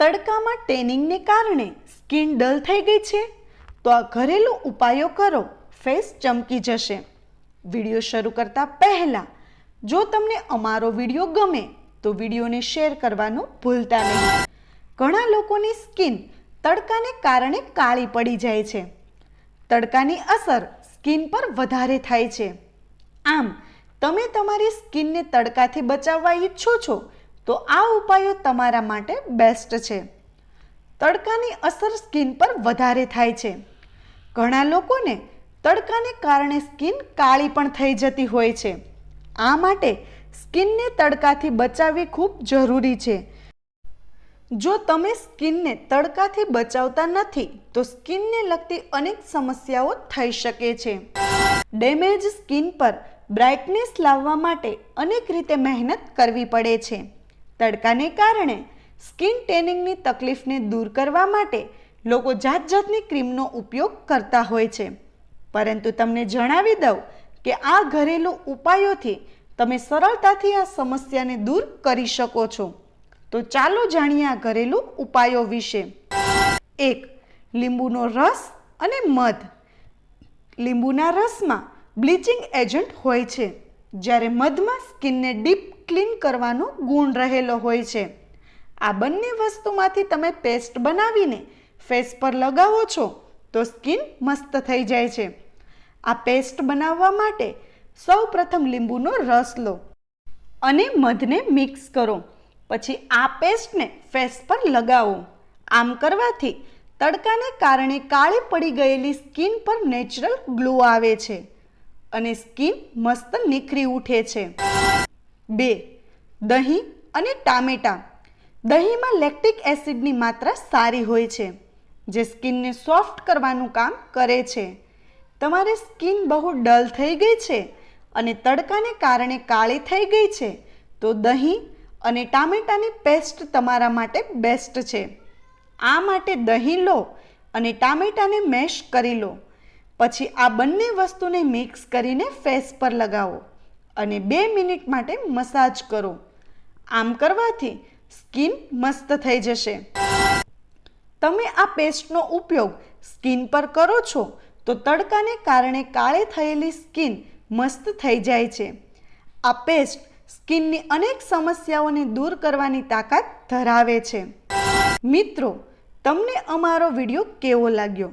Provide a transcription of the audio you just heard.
તડકામાં ટેનિંગને કારણે સ્કિન ડલ થઈ ગઈ છે. તો આ ઘરેલું ઉપાયો કરો. ફેસ ચમકી જશે. વીડિયો શરૂ કરતા પહેલાં જો તમને અમારો વીડિયો ગમે, તો વિડીયોને શેર કરવાનું ભૂલતા નહીં. ઘણા લોકોની સ્કિન તડકાને કારણે કાળી પડી જાય છે. તડકાની અસર સ્કિન પર વધારે થાય છે. આમ, તમે તમારી સ્કિનને તડકાથી બચાવવા ઈચ્છો છો તો આ ઉપાયો તમારા માટે બેસ્ટ છે. તડકાની અસર સ્કિન પર વધારે થાય છે. ઘણા લોકોને તડકાને કારણે સ્કિન કાળી પણ થઈ જતી હોય છે. આ માટે સ્કિનને તડકાથી બચાવવી ખૂબ જરૂરી છે. જો તમે સ્કિનને તડકાથી બચાવતા નથી, તો સ્કિનને લગતી અનેક સમસ્યાઓ થઈ શકે છે. ડેમેજ સ્કિન પર બ્રાઇટનેસ લાવવા માટે અનેક રીતે મહેનત કરવી પડે છે. તડકાને કારણે સ્કિન ટેનિંગની તકલીફને દૂર કરવા માટે લોકો જાત જાતની ક્રીમનો ઉપયોગ કરતા હોય છે. પરંતુ તમને જણાવી દઉં કે આ ઘરેલું ઉપાયોથી તમે સરળતાથી આ સમસ્યાને દૂર કરી શકો છો. તો ચાલો જાણીએ આ ઘરેલું ઉપાયો વિશે. એક, લીંબુનો રસ અને મધ. લીંબુના રસમાં બ્લીચિંગ એજન્ટ હોય છે. જ્યારે મધમાં સ્કિનને ડીપ ક્લીન કરવાનો ગુણ રહેલો હોય છે. આ બંને વસ્તુમાંથી તમે પેસ્ટ બનાવીને ફેસ પર લગાવો છો તો સ્કિન મસ્ત થઈ જાય છે. આ પેસ્ટ બનાવવા માટે સૌ પ્રથમ લીંબુનો રસ લો અને મધને મિક્સ કરો. પછી આ પેસ્ટને ફેસ પર લગાવો. આમ કરવાથી તડકાને કારણે કાળી પડી ગયેલી સ્કિન પર નેચરલ ગ્લો આવે છે. અને સ્કિન મસ્ત નીખરી ઉઠે છે. બે, દહીં અને ટામેટાં. દહીંમાં લેક્ટિક એસિડની માત્રા સારી હોય છે, જે સ્કિનને સોફ્ટ કરવાનું કામ કરે છે. તમારે સ્કિન બહુ ડલ થઈ ગઈ છે અને તડકાને કારણે કાળી થઈ ગઈ છે, તો દહીં અને ટામેટાની પેસ્ટ તમારા માટે બેસ્ટ છે. આ માટે દહીં લો અને ટામેટાને મેશ કરી લો. પછી આ બંને વસ્તુને મિક્સ કરીને ફેસ પર લગાવો અને બે મિનિટ માટે મસાજ કરો. આમ કરવાથી સ્કિન મસ્ત થઈ જશે. તમે આ પેસ્ટનો ઉપયોગ સ્કિન પર કરો છો તો તડકાને કારણે કાળે થયેલી સ્કિન મસ્ત થઈ જાય છે. આ પેસ્ટ સ્કિનની અનેક સમસ્યાઓને દૂર કરવાની તાકાત ધરાવે છે. મિત્રો, તમને અમારો વીડિયો કેવો લાગ્યો?